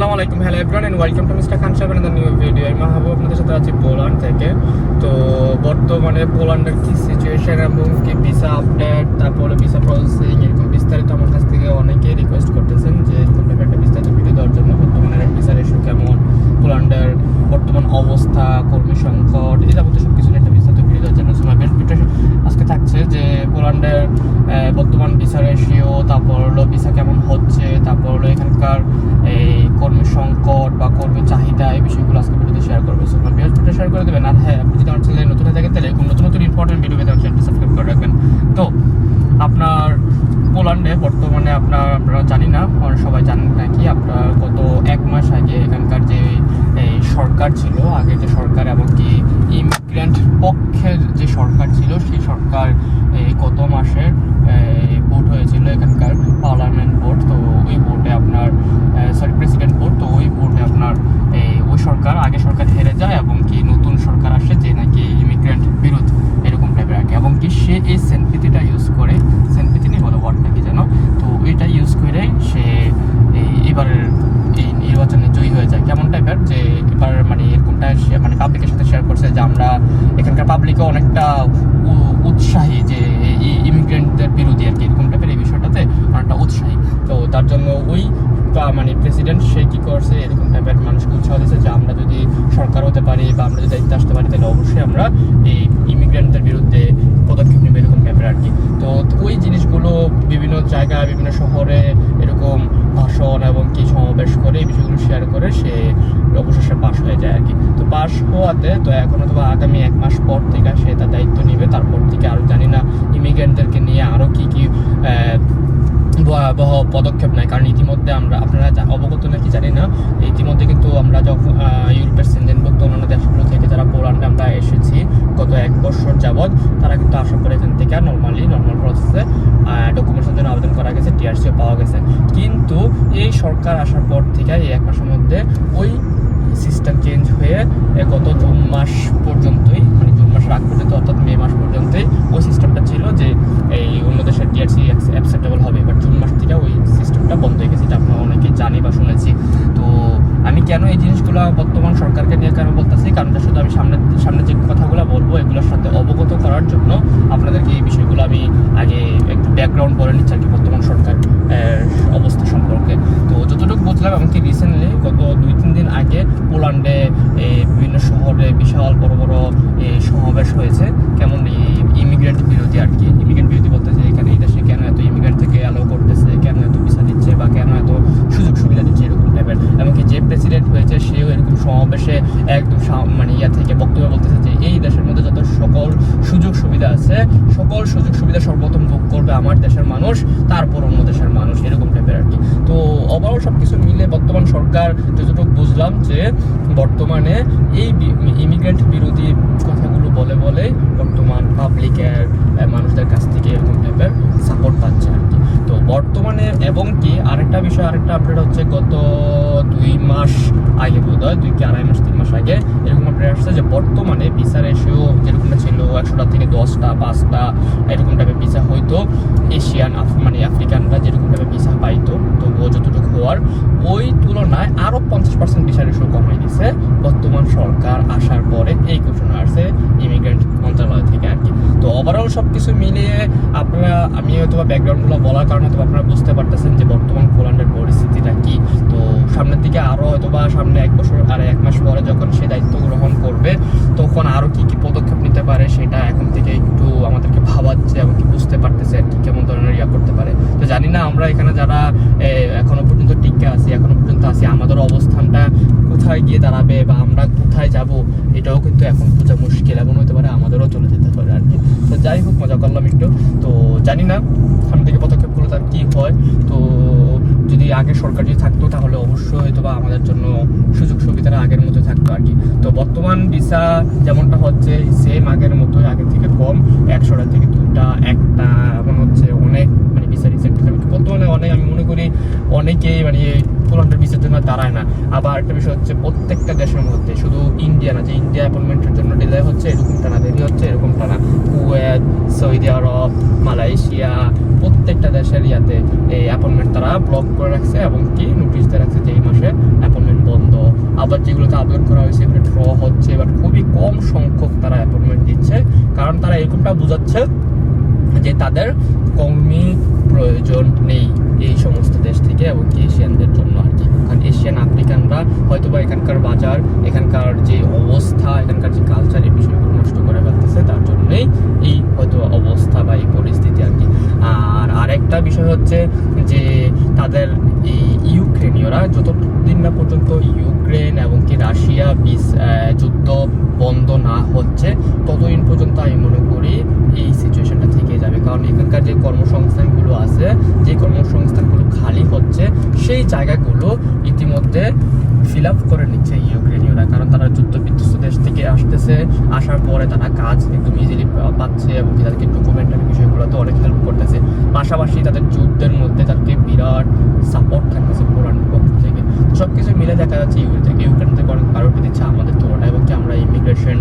আসসালামু আলাইকুম। Hello everyone and welcome to mister Khan সাহেব নিউ ভিডিও আমি মাহবুব আপনাদের সাথে আছি পোল্যান্ড থেকে। তো বর্তমানে পোল্যান্ডের কি সিচুয়েশন এবং কি ভিসা আপডেট তারপরে ভিসা প্রসেসিং এরকম বিস্তারিত আমার কাছ থেকে অনেকেই রিকোয়েস্ট করতেছেন যে এরকম একটা বিস্তারিত ভিডিও দেওয়ার জন্য বর্তমানে ভিসার ইস্যু কেমন, পোল্যান্ডের বর্তমান অবস্থা, কর্মী সংকট, এই যাবতীয় সব কিছু একটা বিস্তারিত ভিডিও দেওয়ার জন্য। ভিডিও আজকে থাকছে যে পোল্যান্ডের বর্তমান ভিসা রেশিও তারপর হলো ভিসা কেমন হচ্ছে, তারপর হলো এখানকার এই কর্মী সংকট বা কর্মী চাহিদা এই বিষয়গুলো আজকে ভিডিওতে শেয়ার করব সো আমার ভিডিও শেয়ার করে দেবেন আর হ্যাঁ আপনি যদি আমার চ্যানেলে নতুন হয়ে থাকেন তাহলে এরকম নতুন নতুন ইম্পর্টেন্ট ভিডিও পেতে আমার চ্যানেলটি সাবস্ক্রাইব করে রাখবেন তো আপনার পোল্যান্ডে বর্তমানে আপনার আপনারা জানি না আর সবাই জানেন নাকি আপনার গত এক মাস আগে এখানকার যে, এই সরকার ছিল, আগে যে সরকার এমনকি ইমিগ্রেন্ট পক্ষের যে সরকার ছিল, সেই সরকার, এই গত মাসের ভোট হয়েছিল এখানকার পার্লামেন্ট ভোট তো ওই ভোটে আপনার সরি প্রেসিডেন্ট ভোট তো ওই ভোটে আপনার এই ওই সরকার আগে সরকার হেরে যায় এবং কি নতুন সরকার আসে যে নাকি ইমিগ্রেন্ট বিরোধ এরকম টাইপের আর কি এবং কি সে এই সেনপিতিটা ইউজ করে সেনপিতি নিয়ে বলে ওয়ার্ডটা কি যেন তো এটা ইউজ করে সে এই এবারের এই নির্বাচনে জয়ী হয়ে যায় কেমন টাইপের যে এবার মানে এরকমটা সে মানে পাবলিকের সাথে শেয়ার করছে যে আমরা এখানকার পাবলিকও অনেকটা উৎসাহী যে ইমিগ্রেন্টদের বিরোধী আর কি, এরকম টাইপের এই বিষয়টাতে অনেকটা উৎসাহী। তো তার জন্য ওই মানে প্রেসিডেন্ট সে কী করছে, এরকম মানুষকে যে আমরা যদি সরকার হতে পারি বা আমরা যদি দায়িত্বে আসতে পারি, তাহলে অবশ্যই আমরা এই ইমিগ্রেন্টদের বিরুদ্ধে পদক্ষেপ নেবে এরকম টাইপের আর কি। তো ওই জিনিসগুলো বিভিন্ন জায়গায়, বিভিন্ন শহরে এরকম ভাষণ এবং কি সমাবেশ করে এই বিষয়গুলো শেয়ার করে সে অবশেষে পাশ হয়ে যায় আর কি। তো পাশ হওয়াতে তো এখন অথবা আগামী এক মাস পর থেকে সে তার দায়িত্ব নেবে। তারপর থেকে আরও জানি না ইমিগ্রেন্টদেরকে নিয়ে আরও কি কি ভয়াবহ পদক্ষেপ নেয়। কারণ ইতিমধ্যে আমরা, আপনারা অবগত নাকি জানি না ইতিমধ্যে কিন্তু আমরা যখন আহ, ইউরোপের সেনজেনভুক্ত অন্যান্য দেশগুলো থেকে যারা পোল্যান্ডে আমরা এসেছি গত এক বছর যাবৎ তারা কিন্তু আসার পরে এখান থেকে নর্মালি নর্মাল প্রসেসে ডকুমেন্টসের জন্য আবেদন করা গেছে টিআরসিও পাওয়া গেছে। কিন্তু এই সরকার আসার পর থেকে এই এক মাসের মধ্যে ওই সিস্টেম চেঞ্জ হয়ে গত জুন মাস পর্যন্তই মানে জুন মাসের আগ পর্যন্ত অর্থাৎ মে মাস পর্যন্তই ওই সিস্টেমটা ছিল যে এই অন্য দেশের টিআরসি অ্যাকসেপ্টেবল হবে। বাট জুন মাস থেকে ওই সিস্টেমটা বন্ধ হয়ে গেছে এটা আপনারা অনেকেই জানি বা শুনেছি। তো আমি কেন এই জিনিসগুলো বর্তমান সরকারকে নিয়ে কেন বলতেছি? কারণটা শুধু আমি সামনে সামনে যে কথাগুলো বলব, এগুলোর সাথে অবগত করার জন্য আপনাদেরকে এই বিষয়গুলো আমি আগে একটু ব্যাকগ্রাউন্ড বলে নিচ্ছি আর কি বর্তমান সরকার অবস্থা সম্পর্কে। তো যতটুকু বুঝলাম, এমনকি রিসেন্টলি গত দুই, তিন দিন আগে পোল্যান্ডে এই বিভিন্ন শহরে বিশাল বড় বড় এই সমাবেশ হয়েছে কেমন ইমিগ্রেন্ট বিরোধী আর কি ইমিগ্রেন্ট বিরোধী বলতে যে এখানে এই দেশে কেন এত ইমিগ্রেন্ট থেকে অ্যালো করতেছে কেন এত ভিসা দিচ্ছে বা কেন এত সুযোগ সুবিধা দিচ্ছে এরকম টাইপের এমনকি যে প্রেসিডেন্ট হয়েছে সেও এরকম সমাবেশে একদম মানে ইয়া থেকে বক্তব্য বলতেছে যে এই দেশের মধ্যে যত সকল সুযোগ সুবিধা আছে, সকল সুযোগ সুবিধা সর্বপ্রথম ভোগ করবে আমার দেশের মানুষ, তারপর অন্য দেশের মানুষ, এরকম টাইপের আর কি। তো ওভারঅল সব কিছু মিলে বর্তমান সরকার, যতটুকু বুঝলাম যে বর্তমানে এই ইমিগ্রেন্ট বিরোধী কথাগুলো বলে বলে বর্তমান পাবলিকের মানুষদের কাছ থেকে এরকম টাইপের সাপোর্ট পাচ্ছে আর কি। তো বর্তমানে এবং কি আরেকটা বিষয়, আরেকটা আপডেট হচ্ছে গত দুই মাস আগে বোধ হয় দুই কি আড়াই মাস, তিন মাস আগে। এরকম আপডেট আসছে যে বর্তমানে ভিসা রেশিও যেরকমটা ছিল, একশোটা থেকে দশটা, পাঁচটা, এরকম টাইপের ভিসা হয়তো এশিয়ান মানে আফ্রিকানরা যেরকম টাইপের ভিসা পাইতো তো ও যতটুকু হওয়ার। ওই তুলনায় আরও পঞ্চাশ পার্সেন্ট ভিসা রেশিও কমাই দিছে বর্তমান সরকার আসার পরে এই ঘোষণা আসছে ইমিগ্রেন্ট মন্ত্রণালয় থেকে আর কি। তো ওভারঅল সব কিছু মিলিয়ে আপনারা, আমি হয়তো ব্যাকগ্রাউন্ডগুলো বলার কারণে হয়তো আপনারা বুঝতে পারতেছেন যে বর্তমান পোল্যান্ডের পরিস্থিতিটা কি। তো সামনের দিকে আরও হয়তো বা সামনে এক বছর আর এক মাস পরে যখন সে দায়িত্ব গ্রহণ করবে, তখন আরও কি কি পদক্ষেপ নিতে পারে সেটা এখন থেকে একটু আমাদেরকে ভাবাচ্ছে এবং কি বুঝতে পারতেছে আর কি, কেমন ধরনের ইয়া করতে পারে। তো জানি না আমরা এখানে যারা এখনও পর্যন্ত টিকে আছি, এখনও পর্যন্ত আছি, আমাদের অবস্থানটা কোথায় গিয়ে দাঁড়াবে বা আমরা কোথায় যাব, এটাও কিন্তু এখন বোঝা মুশকিল এমন হতে পারে আমাদেরও চলে যেতে পারে আর কি। তো যাই হোক, মজা করলাম একটু। তো জানি না সামনে থেকে পদক্ষেপগুলো তার কি হয়। তো যদি আগে সরকার যদি থাকতো, তাহলে অবশ্যই হয়তো বা আমাদের জন্য সুযোগ সুবিধাটা আগের মতো থাকতো আর কি। তো বর্তমান ভিসা যেমনটা হচ্ছে সেম আগের মতোই আগের থেকে কম। একশোটা থেকে দুটা, একটা এমন হচ্ছে অনেক বর্তমানে অনেক আমি মনে করি অনেকেই মানে এই পোলান্ডের ভিসার জন্য দাঁড়ায় না। আবার একটা বিষয় হচ্ছে প্রত্যেকটা দেশের মধ্যে শুধু ইন্ডিয়া না, যে ইন্ডিয়া অ্যাপয়েন্টমেন্টের জন্য ডিলে হচ্ছে, এরকম টানা দেরি হচ্ছে, এরকম টানা কুয়েত, সৌদি আরব, মালয়েশিয়া, প্রত্যেকটা দেশের ইয়াতে এই অ্যাপয়েন্টমেন্ট তারা ব্লক করে রাখছে এবং কি নোটিশ দিয়ে রাখছে যে এই মাসে অ্যাপয়েন্টমেন্ট বন্ধ। আবার যেগুলোতে আপলোড করা হয়েছে, এগুলো ড্র হচ্ছে বাট খুবই কম সংখ্যক তারা অ্যাপয়েন্টমেন্ট দিচ্ছে। কারণ তারা এরকমটা বোঝাচ্ছে যে তাদের কর্মী প্রয়োজন নেই এই সমস্ত দেশ থেকে এবং কি এশিয়ানদের জন্য আর কি। কারণ এশিয়ান আফ্রিকানরা হয়তো বা এখানকার বাজার এখানকার যে অবস্থা এখানকার যে কালচার এই বিষয়গুলো নষ্ট করে ফেলতেছে তার জন্যই এই হয়তো অবস্থা বা এই পরিস্থিতি আর কি। আর আরেকটা বিষয় হচ্ছে যে তাদের এই ইউক্রেনীয়রা যতদিন না পর্যন্ত ইউক্রেন এবং কি রাশিয়া আহ, যুদ্ধ বন্ধ না হচ্ছে ততদিন পর্যন্ত আমি মনে করি এই সিচুয়েশনটা কারণ এখানকার যে কর্মসংস্থানগুলো আছে, যে কর্মসংস্থানগুলো খালি হচ্ছে, সেই জায়গাগুলো ইতিমধ্যে ফিল আপ করে নিচ্ছে ইউক্রেনীয়রা। কারণ তারা যুদ্ধ বিধ্বস্ত দেশ থেকে আসতেছে, আসার পরে তারা কাজ একদম ইজিলি পাচ্ছে এবং তাদেরকে ডকুমেন্টারি বিষয়গুলোতে অনেক হেল্প করতেছে। পাশাপাশি তাদের যুদ্ধের মধ্যে তাদেরকে বিরাট সাপোর্ট থাকতেছে পোল্যান্ডের পক্ষ থেকে। সব কিছু মিলে দেখা যাচ্ছে ইউক্রেন থেকে ইউক্রেন থেকে অনেক প্রায়োরিটি দিচ্ছে আমাদের তুলনায় এবং ইমিগ্রেশন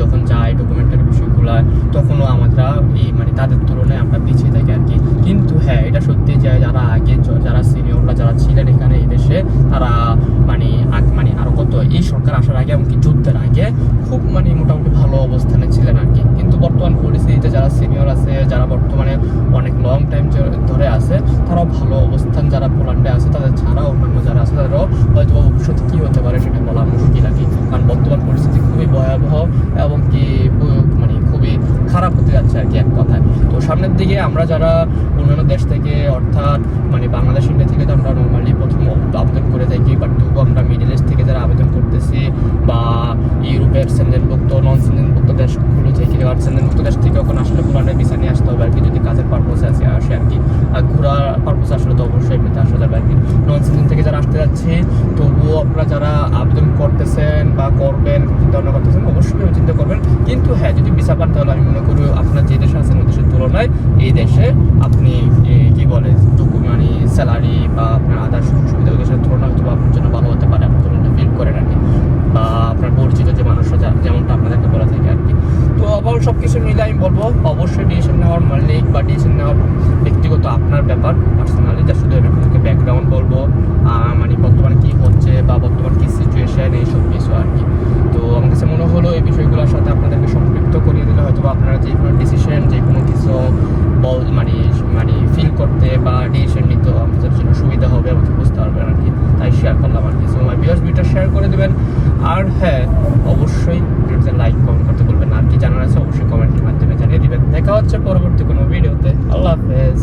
যখন যাই ডকুমেন্টারি বিষয়গুলো, তখনও আমরা এই মানে তাদের তুলনায় আমরা পিছিয়ে থাকি আর কি। কিন্তু হ্যাঁ এটা সত্যি যে যারা আগে যারা সিনিয়ররা যারা ছিলেন এখানে এই দেশে, তারা মানে মানে আরও কত, এই সরকার আসার আগে এমনকি যুদ্ধের আগে খুব মানে মোটামুটি ভালো অবস্থানে ছিলেন আর কি। কিন্তু বর্তমান পরিস্থিতিতে যারা সিনিয়র আছে, যারা বর্তমানে অনেক লং টাইম ধরে আছে, তারাও ভালো অবস্থান যারা পোল্যান্ডে আছে, তাদের ছাড়া অন্যান্য যারা আছে, তাদেরও হয়তো ভবিষ্যতে কী হতে পারে সেটা বলা মুশকিল আর কি কারণ বর্তমান পরিস্থিতি খুবই ভয়াবহ এবং কি ব- মানে খুবই খারাপ হতে যাচ্ছে আর কি এক কথায় তো সামনের দিকে আমরা যারা অন্যান্য দেশ থেকে, অর্থাৎ মানে বাংলাদেশ ইন্ডিয়া থেকে তো আমরা নর্মালি প্রথম আবেদন করে থাকি বাট তবুও আমরা মিডিল ইস্ট থেকে যারা আবেদন করতেছি বা ইউরোপের সেন্ডেনভুক্ত নন সেন্ডেনভুক্ত দেশগুলো থেকে, আর সেন্ডেনভুক্ত দেশ থেকে এখন আসলে পুরানো ভিসা নিয়ে আসতে হবে আর কি, যদি কাজের পারপোসে আছে, আসে আর কি। আর ঘোরার পারপোসে তো অবশ্যই পেতে আসা যাবে আর নন সিজন থেকে যারা আসতে যাচ্ছে, তবুও আপনারা যারা আবেদন করতেছেন বা করবেন ধারণা করতেছেন, অবশ্যই চিন্তা করবেন। কিন্তু হ্যাঁ যদি ভিসা পান তাহলে আমি মনে করি আপনার যে দেশে আছেন, ওই দেশের তুলনায় এই দেশে আপনি কি বলে মানে স্যালারি বা আপনার আদার সুযোগ সুবিধা ওই দেশের তুলনায় হয়তো আপনার জন্য ভালো হতে পারে। আপনার জন্য ফিল করেন আর কি বা আপনার পরিচিত যে মানুষরা যা- যেমনটা আপনাদেরকে বলা থাকে আর কি তো আবার সব কিছু মিলে আমি বলব, অবশ্যই ডিসিশন নেওয়ার মালিক বা ডিসিশন নেওয়ার ব্যক্তিগত আপনার ব্যাপার পার্সোনালি যা শুধু আপনাদেরকে ব্যাকগ্রাউন্ড বলব মানে বর্তমানে কী হচ্ছে বা বর্তমান কি সিচুয়েশন এইসব কিছু আর কি। তো আমার কাছে মনে হলো এই বিষয়গুলোর সাথে আপনাদেরকে সম্পৃক্ত করিয়ে দিলে হয়তো বা আপনারা যে কোনো ডিসিশন যে কোনো কিছু বল মানে মানে ফিল করতে বা ডিসিশন নিতে আমাদের জন্য সুবিধা হবে আমাকে বুঝতে পারবেন আর কি। তাই শেয়ার করলাম আর কি। সো ভিউয়ার্স ভিডিওটা শেয়ার করে দেবেন। আর হ্যাঁ অবশ্যই লাইক কমেন্ট করতে বলবেন আর কি জানার আছে অবশ্যই কমেন্টের মাধ্যমে জানিয়ে দিবেন দেখা হচ্ছে পরবর্তী কোনো ভিডিওতে। আল্লাহ হাফেজ।